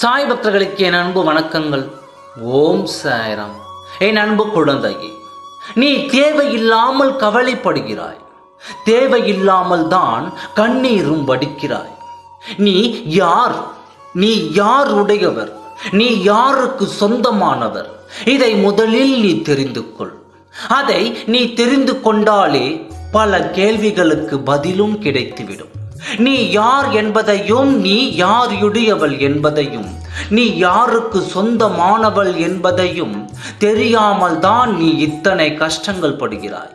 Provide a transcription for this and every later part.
சாய் பக்தர்களுக்கு என் அன்பு வணக்கங்கள். ஓம் சாய்ராம். என் அன்பு குழந்தையே நீ தேவையில்லாமல் கவலைப்படுகிறாய். தேவையில்லாமல் தான் கண்ணீரும் வடிக்கிறாய். நீ யார்? நீ யார் உடையவர் நீ யாருக்கு சொந்தமானவர்? இதை முதலில் நீ தெரிந்து கொள். அதை நீ தெரிந்து கொண்டாலே பல கேள்விகளுக்கு பதிலும் கிடைத்துவிடும். நீ யார் என்பதையும் நீ யாருடையவள் என்பதையும் நீ யாருக்கு சொந்தமானவள் என்பதையும் தெரியாமல் தான் நீ இத்தனை கஷ்டங்கள் படுகிறாய்.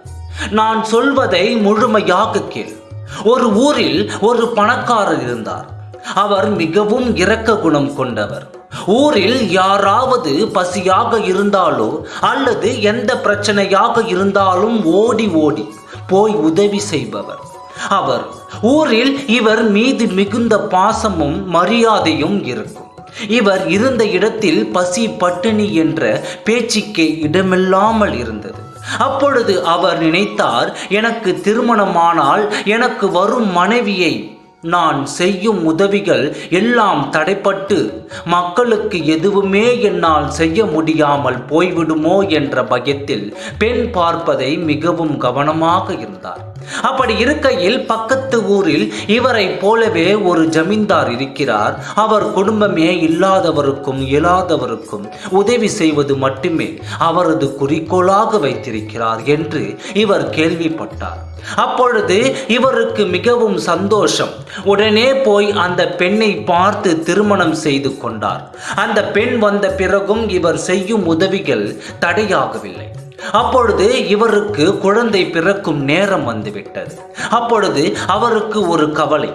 நான் சொல்வதை முழுமையாக கேள். ஒரு ஊரில் ஒரு பணக்காரர் இருந்தார். அவர் மிகவும் இரக்க குணம் கொண்டவர். ஊரில் யாராவது பசியாக இருந்தாலோ அல்லது எந்த பிரச்சனையாக இருந்தாலும் ஓடி ஓடி போய் உதவி செய்பவர். அவர் ஊரில் இவர் மீது மிகுந்த பாசமும் மரியாதையும் இருக்கும். இவர் இருந்த இடத்தில் பசி பட்டினி என்ற பேச்சுக்கே இடமில்லாமல் இருந்தது. அப்பொழுது அவர் நினைத்தார் எனக்கு திருமணமானால் எனக்கு வரும் மனைவியை நான் செய்யும் உதவிகள் எல்லாம் தடைப்பட்டு மக்களுக்கு எதுவுமே என்னால் செய்ய முடியாமல் போய்விடுமோ? என்ற பயத்தில் பெண் பார்ப்பதை மிகவும் கவனமாக இருந்தார். அப்படி இருக்கையில் பக்கத்து ஊரில் இவரை போலவே ஒரு ஜமீன்தார் இருக்கிறார். அவர் குடும்பமே இல்லாதவருக்கும் இயலாதவருக்கும் உதவி செய்வது மட்டுமே அவரது குறிக்கோளாக வைத்திருக்கிறார் என்று இவர் கேள்விப்பட்டார். அப்பொழுது இவருக்கு மிகவும் சந்தோஷம். உடனே போய் அந்த பெண்ணை பார்த்து திருமணம் செய்து கொண்டார். அந்த பெண் வந்த பிறகும் இவர் செய்யும் உதவிகள் தடையாகவில்லை. அப்பொழுது இவருக்கு குழந்தை பிறக்கும் நேரம் வந்துவிட்டது. அப்பொழுது அவருக்கு ஒரு கவலை.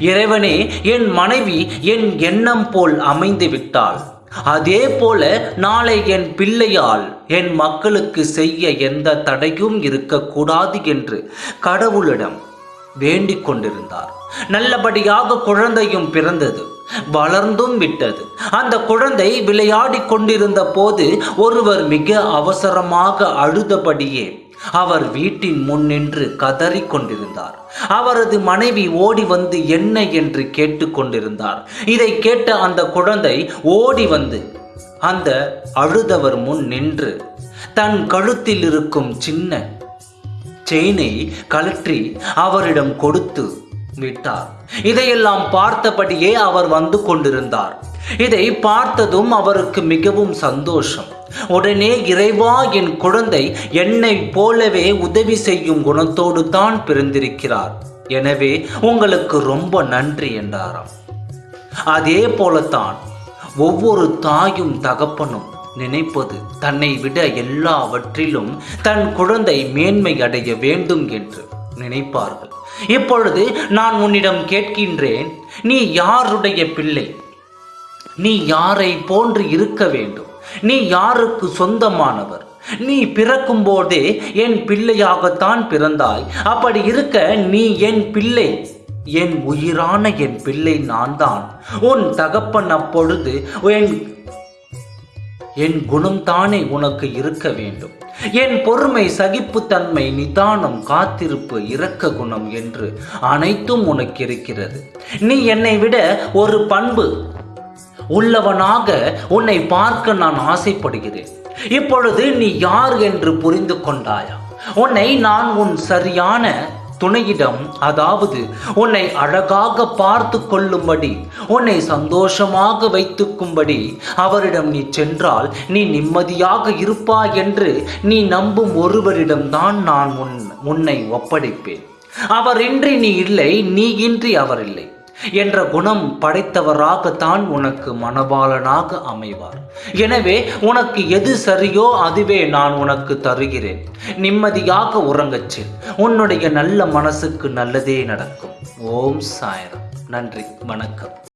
இறைவனே என் மனைவி என் எண்ணம் போல் அமைந்து விட்டாள். அதே போல நாளை என் பிள்ளையால் என் மக்களுக்கு செய்ய எந்த தடையும் இருக்கக்கூடாது என்று கடவுளிடம் வேண்டிக் கொண்டிருந்தார். நல்லபடியாக குழந்தையும் பிறந்தது. வளர்ந்தும் விட்டது. அந்த குழந்தை விளையாடி கொண்டிருந்த போது ஒருவர் மிக அவசரமாக அழுதபடியே அவர் வீட்டின் முன் நின்று கதறி கொண்டிருந்தார். அவரது மனைவி ஓடி வந்து என்ன என்று கேட்டுக்கொண்டிருந்தார் இதை கேட்ட அந்த குழந்தை ஓடி வந்து அந்த அழுதவர் முன் நின்று தன் கழுத்தில் இருக்கும் சின்ன செயினை கழற்றி அவரிடம் கொடுத்து விட்டார். இதையெல்லாம் பார்த்தபடியே அவர் வந்து கொண்டிருந்தார். இதை பார்த்ததும் அவருக்கு மிகவும் சந்தோஷம். உடனே இறைவா என் குழந்தை என்னை போலவே உதவி செய்யும் குணத்தோடு தான் பிறந்திருக்கிறார். எனவே உங்களுக்கு ரொம்ப நன்றி என்றாராம். அதே போலத்தான் ஒவ்வொரு தாயும் தகப்பனும் நினைப்பது தன்னை விட எல்லாவற்றிலும் தன் குழந்தை மேன்மை அடைய வேண்டும் என்று. நினைப்பார்கள். இப்பொழுது நான் உன்னிடம் கேட்கின்றேன் நீ யாருடைய பிள்ளை? நீ யாரை போன்று இருக்க வேண்டும்? நீ யாருக்கு சொந்தமானவர்? நீ பிறக்கும் போதே என் பிள்ளையாகத்தான் பிறந்தாய். அப்படி இருக்க நீ என் பிள்ளை. என் உயிரான என் பிள்ளை நான் தான் உன் தகப்பன் அப்பொழுது என் என் குணம்தானே உனக்கு இருக்க வேண்டும். என் பொறுமை சகிப்புத்தன்மை நிதானம் காத்திருப்பு இரக்க குணம் என்று அனைத்தும் உனக்கு இருக்கிறது. நீ என்னை விட ஒரு பண்பு உள்ளவனாக உன்னை பார்க்க நான் ஆசைப்படுகிறேன். இப்பொழுது நீ யார் என்று புரிந்து கொண்டாயா? உன்னை நான் உன் சரியான துணையிடம் அதாவது உன்னை அழகாக பார்த்து கொள்ளும்படி உன்னை சந்தோஷமாக வைத்துக்கும்படி அவரிடம் நீ சென்றால் நீ நிம்மதியாக இருப்பாய் என்று நீ நம்பும் ஒருவரிடம்தான் நான் உன் உன்னை ஒப்படைப்பேன். அவர் இன்றி நீ இல்லை நீ இன்றி அவர் இல்லை. என்ற குணம் படைத்தவராகத்தான் உனக்கு மனபாலனாக அமைவார். எனவே உனக்கு எது சரியோ அதுவே நான் உனக்கு தருகிறேன். நிம்மதியாக உறங்கச்சு உன்னுடைய நல்ல மனசுக்கு நல்லதே நடக்கும். ஓம் சாயரம். நன்றி. வணக்கம்.